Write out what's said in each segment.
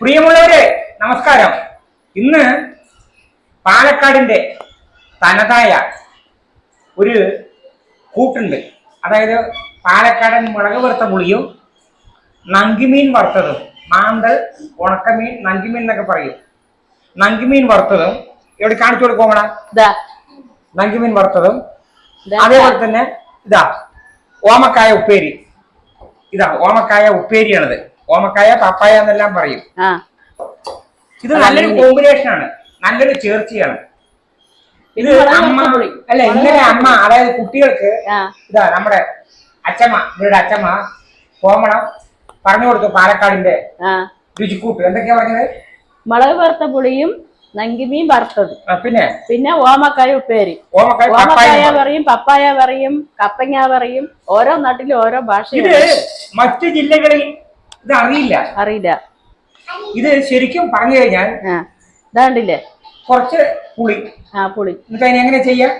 പ്രിയമുള്ളവരെ നമസ്കാരം. ഇന്ന് പാലക്കാടിന്റെ തനതായ ഒരു കൂട്ടുണ്ട്. അതായത് പാലക്കാടൻ മുളക് വറുത്ത പുളിയും നങ്കിമീൻ വറുത്തതും മാന്തൽ ഉണക്കമീൻ നങ്കിമീൻ എന്നൊക്കെ പറയും. നങ്കിമീൻ വറുത്തതും എവിടെ കാണിച്ചു കൊടുക്കോമണ നങ്കിമീൻ വറുത്തതും അതേപോലെ തന്നെ ഇതാ ഓമക്കായ ഉപ്പേരി. ഇതാ ഓമക്കായ ഉപ്പേരിയാണിത്. ഓമക്കായ പപ്പായ എന്നെല്ലാം പറയും. ഇത് നല്ലൊരു കോമ്പിനേഷൻ ആണ് നല്ലൊരു ചേർച്ചയാണ്. ഇത് അമ്മ. അല്ല ഇന്നലെ അമ്മ അതായത് കുട്ടികൾക്ക് ഇതാ നമ്മുടെ അച്ചമ്മ ഇവരുടെ അച്ചമ്മ കോമണം പറഞ്ഞു കൊടുത്തു പാലക്കാടിന്റെ രുചിക്കൂട്ട്. എന്തൊക്കെയാ പറഞ്ഞത്? മുളക് വറുത്ത പുളിയും നങ്കിമീൻ വറുത്തത്. പിന്നെ? പിന്നെ ഓമക്കായ ഉപ്പേരി. ഓമക്കായ പറയും. പപ്പായ പറയും കപ്പങ്ങ പറയും ഓരോ നാട്ടിലും ഓരോ ഭാഷ മറ്റു ജില്ലകളിൽ ഇത് അറിയില്ല. അറിയില്ല ഇത് ശരിക്കും പറഞ്ഞു കഴിഞ്ഞാൽ ഇതാണ്ടില്ലേ? കുറച്ച് പുളി. ആ പുളി. എന്നിട്ട് അതിനെ എങ്ങനെ ചെയ്യാം?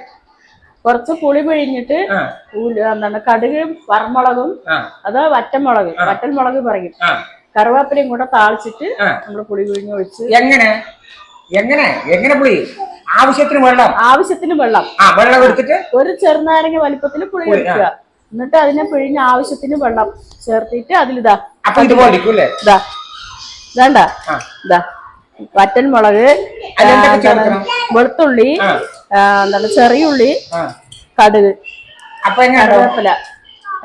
കുറച്ച് പുളി പിഴിഞ്ഞിട്ട് എന്താണ് കടുക് വറമുളകും അതോ വറ്റമുളക് വറ്റൽമുളക് പറയും. കറുവാപ്പിലയും കൂടെ താളിച്ചിട്ട്. നമ്മൾ പുളി പിഴിഞ്ഞ് ഒഴിച്ച് എങ്ങനെ? എങ്ങനെ? എങ്ങനെ പുളി? ആവശ്യത്തിന് വെള്ളം? ആവശ്യത്തിന് വെള്ളം. ആ വെള്ളം എടുത്തിട്ട്? ഒരു ചെറുനാരങ്ങ വലിപ്പത്തിൽ പുളി, എടുക്കുക. എന്നിട്ട് അതിനെ പിഴിഞ്ഞ് ആവശ്യത്തിന് വെള്ളം ചേർത്തിട്ട് അതിലിതാ അപ്പൊ മുളക് അല്ലേ ഇതാ ഇതാണ്ട. ഇതാ വറ്റൽമുളക്? വെളുത്തുള്ളി എന്താണ്? ചെറിയുള്ളി കടുക് കറിവേപ്പില.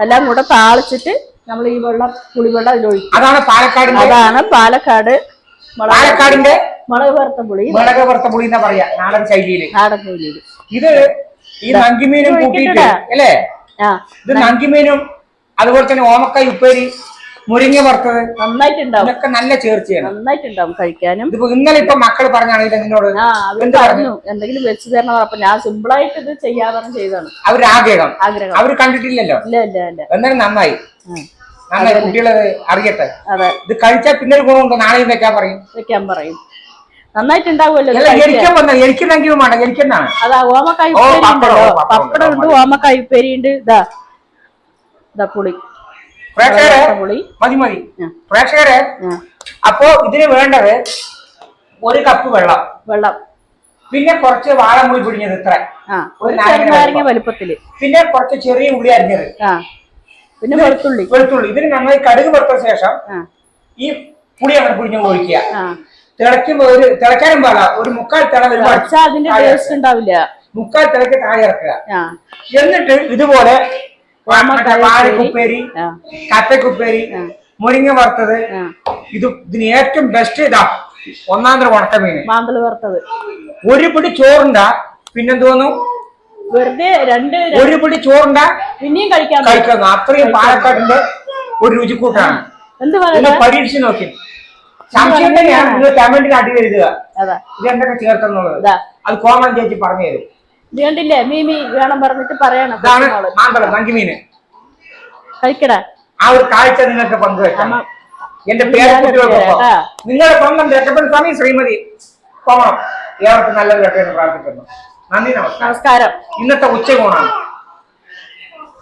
എല്ലാം കൂടെ താളിച്ചിട്ട് നമ്മൾ ഈ വെള്ളം പുളിവെള്ളം അതിലൊഴിക്കും അതാണ് പാലക്കാടിന്റെ? അതാണ് പാലക്കാട് പാലക്കാടിന്റെ? മുളക് വറുത്ത പുളി. മുളക് വറുത്ത പുളി എന്നാ പറയാ നാടൻ ശൈലിയിൽ. നാടൻ ശൈലിയിൽ. ഇത് ഈ നങ്കിമീനും കൂട്ടിയിട്ട് അല്ലേ? ഇത് നങ്കിമീനും അതുപോലെ തന്നെ ഓമക്കായ ഉപ്പേരി മുരിങ്ങ വറുത്തത് നന്നായിട്ടുണ്ടാവും. ഇതൊക്കെ നല്ല ചേർച്ചയാണ്. നന്നായിട്ടുണ്ടാവും കഴിക്കാനും. ഇതിപ്പോ ഇന്നലെ ഇപ്പൊ മക്കൾ പറഞ്ഞാണെങ്കിൽ അവർ എന്ത് പറഞ്ഞു? എന്തെങ്കിലും വെച്ച് തരണം അപ്പൊ ഞാൻ സിമ്പിൾ ആയിട്ട് ഇത് ചെയ്യാതെ ചെയ്താണ് അവർ ആഗ്രഹം. ആഗ്രഹം. അവർ കണ്ടിട്ടില്ലല്ലോ? ഇല്ല ഇല്ല ഇല്ല. എന്നാലും നന്നായി. നന്നായി. കുട്ടികളത് അറിയട്ടെ. അതെ. ഇത് കഴിച്ചാൽ പിന്നെ ഒരു ഗുണമുണ്ട്? നാളെയും വെക്കാൻ പറയും. വെക്കാൻ പറയും. നന്നായിട്ടുണ്ടാവുമല്ലോ അതാ ഓമക്കായ പപ്പടം. ഉണ്ട് ഓമക്കായ ഉപ്പേരി ഉണ്ട്. ഇതാ. ഇതാ പുളി. പ്രേക്ഷകരെ മതി മതി. പ്രേക്ഷകരെ അപ്പോ ഇതിന് വേണ്ടത് ഒരു കപ്പ് വെള്ളം. വെള്ളം. പിന്നെ കുറച്ച് വാഴമുളി പിടിഞ്ഞത് ഇത്ര. ഒരു നാരങ്ങ വലുപ്പത്തിൽ. പിന്നെ കുറച്ച് ചെറിയ ഉള്ളി അരിഞ്ഞത്. പിന്നെ വെളുത്തുള്ളി. വെളുത്തുള്ളി. ഇതിന് നന്നായി കടുക് വറുത്ത ശേഷം ഈ പുളി അങ്ങനെ പിടിഞ്ഞ് ഒഴിക്കുക. തിളയ്ക്കുമ്പോ ഒരു തിളയ്ക്കാനും പാടില്ല. ഒരു മുക്കാൽ തിള വരുമ്പോൾ മുക്കാൽ തിളയ്ക്ക് താഴെ ഇറക്കുക. എന്നിട്ട് ഇതുപോലെ വാഴക്കുപ്പേരി കത്തക്കുപ്പേരി മുരിങ്ങ വറുത്തത്. ഇത് ഇതിന് ഏറ്റവും ബെസ്റ്റ് ഇതാ ഒന്നാം തരം ഉണക്കമീൻ മാന്തൾ വറുത്തത്. ഒരു പിടി ചോറുണ്ട പിന്നെന്തോന്നു? വെറുതെ രണ്ട് ഒരു പിടി ചോറുണ്ട പിന്നെയും കഴിക്കാം കഴിക്കുന്നു അത്രയും പാലക്കാടിന്റെ ഒരു രുചിക്കൂട്ടാണ്. പറയുന്നത് പരീക്ഷിച്ച് നോക്കി. സംശയം തന്നെയാണ് നിങ്ങൾ കമന്റിൽ അടി എഴുതുക. അതാ. ഇത് എന്തൊക്കെ ചേർത്തെന്നുള്ളത് അത് കോമൺ ചേച്ചി പറഞ്ഞു തരും ഇത് കണ്ടില്ലേ മീമി വേണം പറഞ്ഞിട്ട് പറയണം. ഇതാണ് കഴിക്കടാ. ആ ഒരു കാഴ്ച നിങ്ങൾക്ക് പങ്കുവെക്കാം. അമ്മ എന്റെ പേരക്കുട്ടികൾക്കൊപ്പം കേട്ടാ. നിങ്ങളുടെ സ്വന്തം രക്ഷപ്പെട്ട സ്വാമി ശ്രീമതി കോമണം ഏവർക്കും നല്ലത് കേട്ടെ പ്രാർത്ഥിക്കുന്നു. നന്ദി നമസ്കാരം. ഇന്നത്തെ ഉച്ചകോണാണ്.